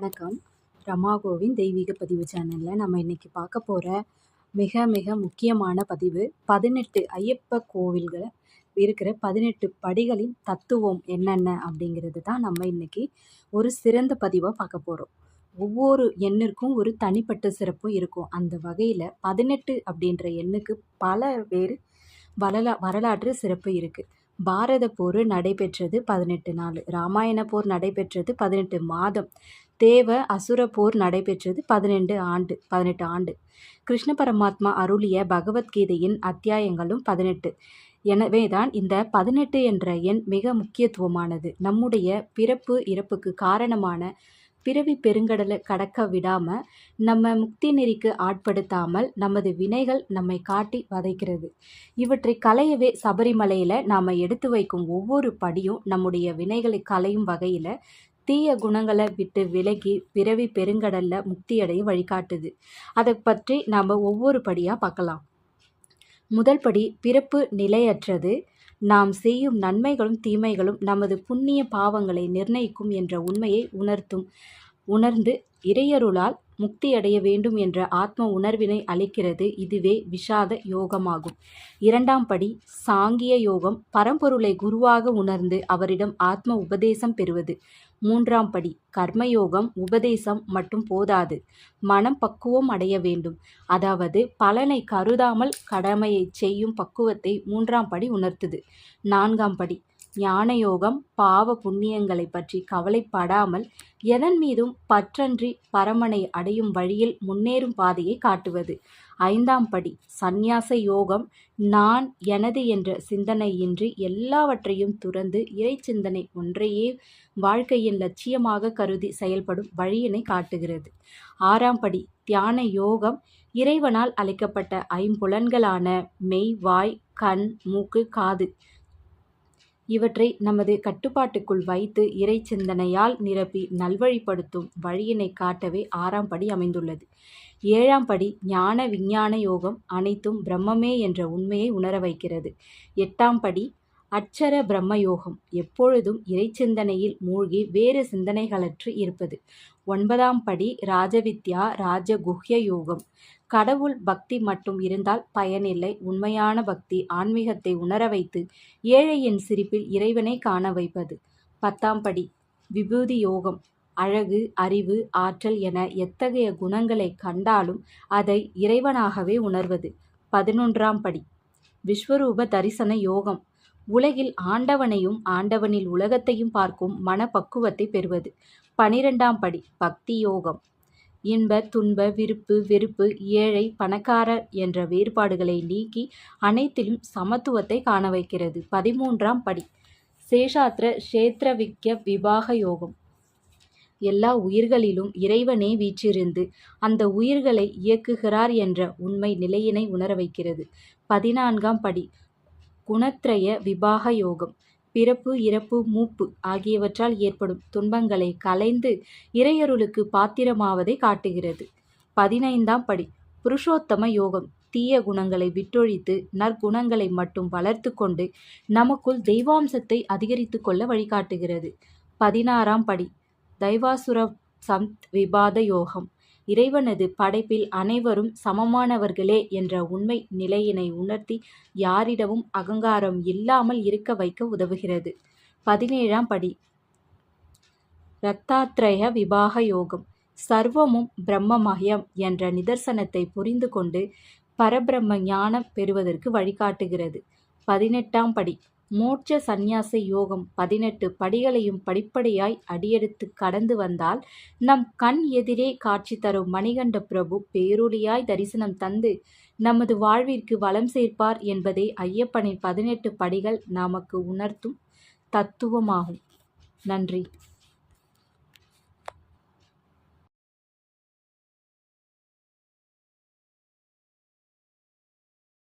வணக்கம். ரமா கோவின் தெய்வீக பதிவு சேனலில் நம்ம இன்றைக்கி பார்க்க போகிற மிக மிக முக்கியமான பதிவு பதினெட்டு ஐயப்ப கோவில்கள் இருக்கிற பதினெட்டு படிகளின் தத்துவம் என்னென்ன அப்படிங்கிறது தான் நம்ம இன்றைக்கி ஒரு சிறந்த பதிவாக பார்க்க போகிறோம் ஒவ்வொரு எண்ணிற்கும் ஒரு தனிப்பட்ட சிறப்பும் இருக்கும். அந்த வகையில் பதினெட்டு அப்படின்ற எண்ணுக்கு பல பேர் வரலா வரலாற்று சிறப்பு இருக்குது பாரத போர் நடைபெற்றது பதினெட்டு நாள் ராமாயண போர் நடைபெற்றது பதினெட்டு மாதம் தேவ அசுர போர் நடைபெற்றது பதினெண்டு ஆண்டு பதினெட்டு ஆண்டு. கிருஷ்ண பரமாத்மா அருளிய பகவத்கீதையின் அத்தியாயங்களும் பதினெட்டு. எனவே தான் இந்த பதினெட்டு என்ற எண் மிக முக்கியத்துவமானது. நம்முடைய பிறப்பு இறப்புக்கு காரணமான பிறவி பெருங்கடலை கடக்க விடாமல் நம்ம முக்தி நெறிக்கு ஆட்படுத்தாமல் நமது வினைகள் நம்மை காட்டி வதைக்கிறது. இவற்றை களையவே சபரிமலையில் நாம் எடுத்து வைக்கும் ஒவ்வொரு படியும் நம்முடைய வினைகளை களையும் வகையில் தீய குணங்களை விட்டு விலகி பிறவி பெருங்கடலில் முக்தியடைய வழிகாட்டுது. அதை பற்றி நாம் ஒவ்வொரு படியாக பார்க்கலாம். முதல் படி பிறப்பு நிலையற்றது. நாம் செய்யும் நன்மைகளும் தீமைகளும் நமது புண்ணிய பாவங்களை நிர்ணயிக்கும் என்ற உண்மையை உணர்த்தும் உணர்ந்து இறையருளால் முக்தி அடைய வேண்டும் என்ற ஆத்ம உணர்வினை அளிக்கிறது இதுவே விஷாத யோகமாகும். இரண்டாம் படி சாங்கிய யோகம் பரம்பொருளை குருவாக உணர்ந்து அவரிடம் ஆத்ம உபதேசம் பெறுவது. மூன்றாம் படி கர்மயோகம் உபதேசம் மட்டும் போதாது. மனம் பக்குவம் அடைய வேண்டும். அதாவது பலனை கருதாமல் கடமையை செய்யும் பக்குவத்தை மூன்றாம் படி உணர்த்துது. நான்காம் படி ஞானயோகம் பாவ புண்ணியங்களை பற்றி கவலைப்படாமல் எதன் மீதும் பற்றன்றி பரமனை அடையும் வழியில் முன்னேறும் பாதையை காட்டுவது. ஐந்தாம் படி சந்நியாச யோகம். நான் எனது என்ற சிந்தனையின்றி எல்லாவற்றையும் துறந்து இறை சிந்தனை ஒன்றையே வாழ்க்கையின் லட்சியமாக கருதி செயல்படும் வழியினை காட்டுகிறது. ஆறாம் படி தியான யோகம். இறைவனால் அளிக்கப்பட்ட ஐம்புலன்களான மெய் வாய் கண் மூக்கு காது இவற்றை நமது கட்டுப்பாட்டுக்குள் வைத்து இறை சிந்தனையால் நிரப்பி நல்வழிப்படுத்தும் வழியினை காட்டவே ஆறாம் படி அமைந்துள்ளது. ஏழாம் படி ஞான விஞ்ஞான யோகம் அனைத்தும் பிரம்மமே என்ற உண்மையை உணர வைக்கிறது. எட்டாம் படி அச்சர பிரம்ம யோகம் எப்பொழுதும் இறைச்சிந்தனையில் மூழ்கி வேறு சிந்தனைகளற்று இருப்பது. ஒன்பதாம் படி ராஜவித்யா ராஜகுஹ்ய யோகம். கடவுள் பக்தி மட்டும் இருந்தால் பயனில்லை. உண்மையான பக்தி ஆன்மீகத்தை உணர வைத்து ஏழையின் சிரிப்பில் இறைவனை காண வைப்பது. பத்தாம் படி விபூதி யோகம். அழகு அறிவு ஆற்றல் என எத்தகைய குணங்களை கண்டாலும் அதை இறைவனாகவே உணர்வது. பதினொன்றாம் படி விஸ்வரூப தரிசன யோகம். உலகில் ஆண்டவனையும் ஆண்டவனில் உலகத்தையும் பார்க்கும் மனப்பக்குவத்தை பெறுவது. பனிரெண்டாம் படி பக்தி யோகம். இன்ப துன்ப விருப்பு வெறுப்பு ஏழை பணக்காரர் என்ற வேறுபாடுகளை நீக்கி அனைத்திலும் சமத்துவத்தை காண வைக்கிறது. பதிமூன்றாம் படி. சேஷாத்திர க்ஷேத்திரவிக்க விபாக யோகம். எல்லா உயிர்களிலும் இறைவனே வீற்றிருந்து அந்த உயிர்களை இயக்குகிறார் என்ற உண்மை நிலையினை உணர வைக்கிறது. பதினான்காம் படி. குணத்ரய விபாக யோகம். பிறப்பு இறப்பு மூப்பு ஆகியவற்றால் ஏற்படும் துன்பங்களை கலைந்து இறையருளுக்கு பாத்திரமாவதை காட்டுகிறது. பதினைந்தாம் படி புருஷோத்தம யோகம். தீய குணங்களை விட்டொழித்து நற்குணங்களை மட்டும் வளர்த்து கொண்டு நமக்குள் தெய்வாம்சத்தை அதிகரித்து கொள்ள வழிகாட்டுகிறது. பதினாறாம் படி தைவாசுர சந்த் விபாத யோகம். இறைவனது படைப்பில் அனைவரும் சமமானவர்களே என்ற உண்மை நிலையினை உணர்த்தி யாரிடமும் அகங்காரம் இல்லாமல் இருக்க வைக்க உதவுகிறது. பதினேழாம் படி. ரத்தாத்ரய விபாக யோகம். சர்வமும் பிரம்மமயம் என்ற நிதர்சனத்தை புரிந்து கொண்டு பரபிரம்ம ஞானம் பெறுவதற்கு வழிகாட்டுகிறது. பதினெட்டாம் படி. மோட்ச சந்நியாச யோகம் பதினெட்டு படிகளையும் படிப்படியாய் அடியெடுத்து கடந்து வந்தால் நம் கண் எதிரே காட்சி தரும் மணிகண்ட பிரபு பேருளியாய் தரிசனம் தந்து நமது வாழ்விற்கு வளம் சேர்ப்பார் என்பதே ஐயப்பனின் பதினெட்டு படிகள் நமக்கு உணர்த்தும் தத்துவமாகும். நன்றி.